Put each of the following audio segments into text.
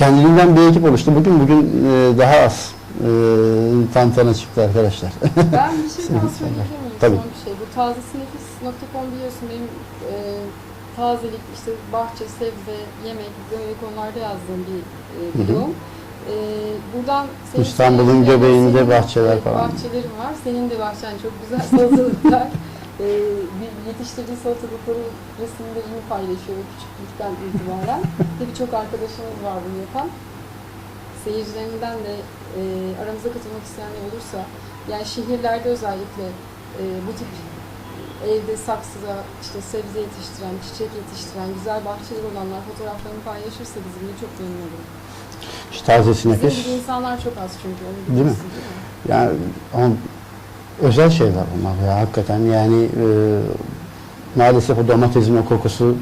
kendiliğinden bir ekip oluştu. Bugün bugün e, daha az e, tantana çıktı arkadaşlar. Ben bir şey daha söyleyebilir miyim? Tabii. Son bir şey. Bu tazesinefis.com biliyorsun benim e, tazelik, işte bahçe, sebze, yemek böyle konularda yazdığım bir e, Hı hı. blogum. E, buradan senin İstanbul'un göbeğinde senin bahçeler falan. Bahçelerim var. Senin de bahçen çok güzel salatalıklar. E, bir yetiştirdiği salatalıkları resimde iyi paylaşıyor küçüklükten itibaren. Ve birçok arkadaşımız var bunu yapan. Seyircilerinden de e, aramıza katılmak isteyenler olursa yani şehirlerde özellikle e, bu tip evde saksıda işte sebze yetiştiren, çiçek yetiştiren, güzel bahçeler olanlar fotoğraflarını paylaşırsa bizimle çok memnun olurum. İşte nefis. gibi insanlar çok az çünkü onu Değil mi? değil mi? Yani on, özel şeyler bunlar ya hakikaten yani e, maalesef o domatesin o kokusu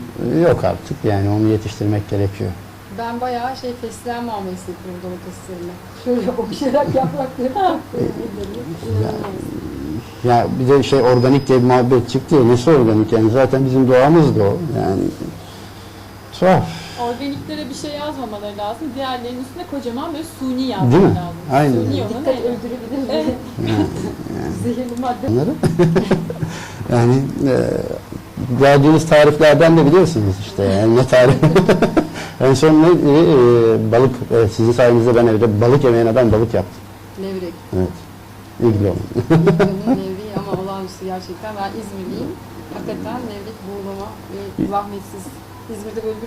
yok artık yani onu yetiştirmek gerekiyor. Ben bayağı şey fesleğen muamelesi yapıyorum domateslerine. Şöyle okşayarak yaprakları beğeniyorum. İnanılmaz. Ya bir de şey organik diye bir muhabbet çıktı ya nesi organik yani zaten bizim doğamız da o yani tuhaf Organiklere bir şey yazmamaları lazım. Diğerlerinin üstüne kocaman böyle suni Değil mi? yazmaları lazım. Aynen. Suni olan Dikkat ne? öldürebilir. Zehirli madde. yani e, verdiğiniz tariflerden de biliyorsunuz işte yani ne tarif en son ne e, balık e, sizin sayenizde ben evde balık yemeğine ben balık yaptım Levrek. evet ilgili olun İzmir'in nevreği ama olağanüstü gerçekten. Ben İzmirliyim. Hakikaten levrek buğulama ve zahmetsiz. İzmir'de böyle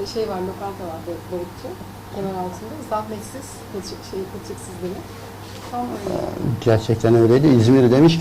bir şey var, lokanta var balıkçı. Kemer altında. Zahmetsiz, kılçık, şey, kılçıksız demek. Gerçekten öyleydi. İzmir demişken